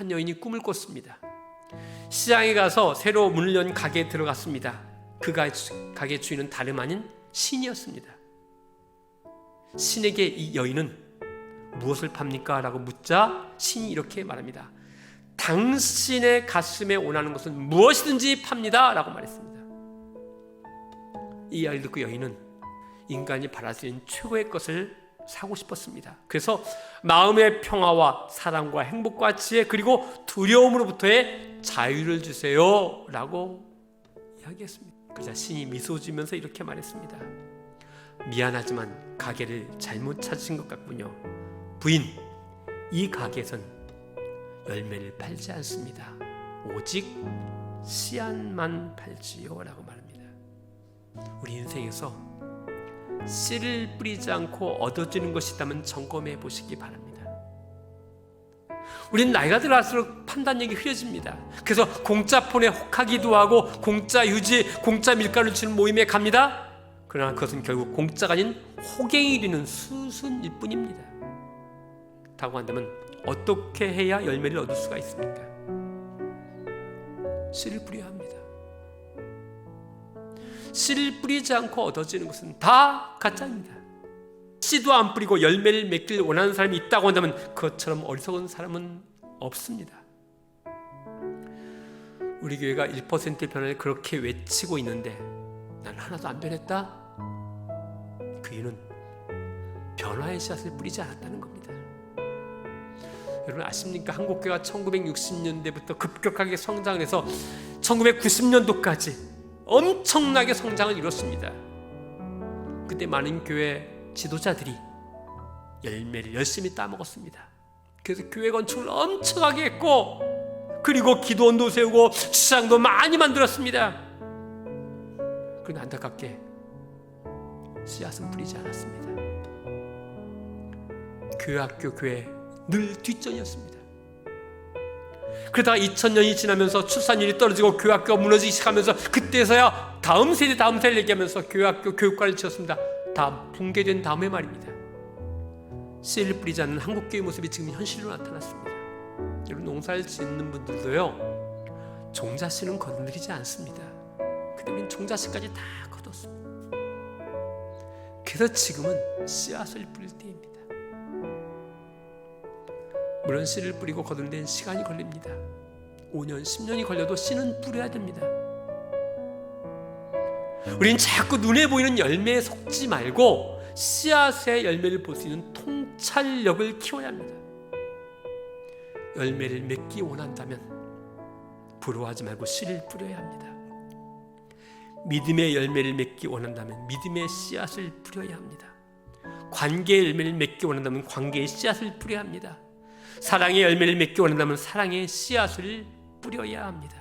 한 여인이 꿈을 꿨습니다. 시장에 가서 새로 문을 연 가게에 들어갔습니다. 그 가- 가게 주인은 다름 아닌 신이었습니다. 신에게 이 여인은 무엇을 팝니까? 라고 묻자 신이 이렇게 말합니다. 당신의 가슴에 원하는 것은 무엇이든지 팝니다. 라고 말했습니다. 이 이야기를 듣고 여인은 인간이 바랄 수 있는 최고의 것을 사고 싶었습니다. 그래서 마음의 평화와 사랑과 행복과 지혜 그리고 두려움으로부터의 자유를 주세요. 라고 이야기했습니다. 그자 신이 미소 지면서 이렇게 말했습니다. 미안하지만 가게를 잘못 찾으신 것 같군요. 부인, 이 가게에선 열매를 팔지 않습니다. 오직 씨앗만 팔지요. 라고 말합니다. 우리 인생에서 씨를 뿌리지 않고 얻어지는 것이 있다면 점검해 보시기 바랍니다. 우리는 나이가 들어갈수록 판단력이 흐려집니다. 그래서 공짜 폰에 혹하기도 하고 공짜 유지, 공짜 밀가루 주는 모임에 갑니다. 그러나 그것은 결국 공짜가 아닌 호갱이 되는 수순일 뿐입니다. 다고 한다면 어떻게 해야 열매를 얻을 수가 있습니까? 씨를 뿌려야 합니다. 씨를 뿌리지 않고 얻어지는 것은 다 가짜입니다. 씨도 안 뿌리고 열매를 맺길 원하는 사람이 있다고 한다면 그것처럼 어리석은 사람은 없습니다. 우리 교회가 1%의 변화를 그렇게 외치고 있는데 난 하나도 안 변했다. 그 이유는 변화의 씨앗을 뿌리지 않았다는 겁니다. 여러분 아십니까? 한국교회가 1960년대부터 급격하게 성장을 해서 1990년도까지 엄청나게 성장을 이뤘습니다. 그때 많은 교회 지도자들이 열매를 열심히 따먹었습니다. 그래서 교회 건축을 엄청나게 했고 그리고 기도원도 세우고 주장도 많이 만들었습니다. 그런데 안타깝게 씨앗은 뿌리지 않았습니다. 교회 학교 교회 늘 뒷전이었습니다. 그러다가 2000년이 지나면서 출산율이 떨어지고 교회학교가 무너지기 시작하면서 그때서야 다음 세대 다음 세대를 얘기하면서 교회학교 교육관을 지었습니다. 다 붕괴된 다음에 말입니다. 씨를 뿌리지 않는 한국교회 모습이 지금 현실로 나타났습니다. 여러분 농사를 짓는 분들도요 종자씨는 건드리지 않습니다. 우리는 종자씨까지 다 거뒀습니다. 그래서 지금은 씨앗을 뿌릴 때입니다. 물론 씨를 뿌리고 거두는 데는 시간이 걸립니다. 5년, 10년이 걸려도 씨는 뿌려야 됩니다. 우린 자꾸 눈에 보이는 열매에 속지 말고 씨앗의 열매를 볼 수 있는 통찰력을 키워야 합니다. 열매를 맺기 원한다면 부러워하지 말고 씨를 뿌려야 합니다. 믿음의 열매를 맺기 원한다면 믿음의 씨앗을 뿌려야 합니다. 관계의 열매를 맺기 원한다면 관계의 씨앗을 뿌려야 합니다. 사랑의 열매를 맺기 원한다면 사랑의 씨앗을 뿌려야 합니다.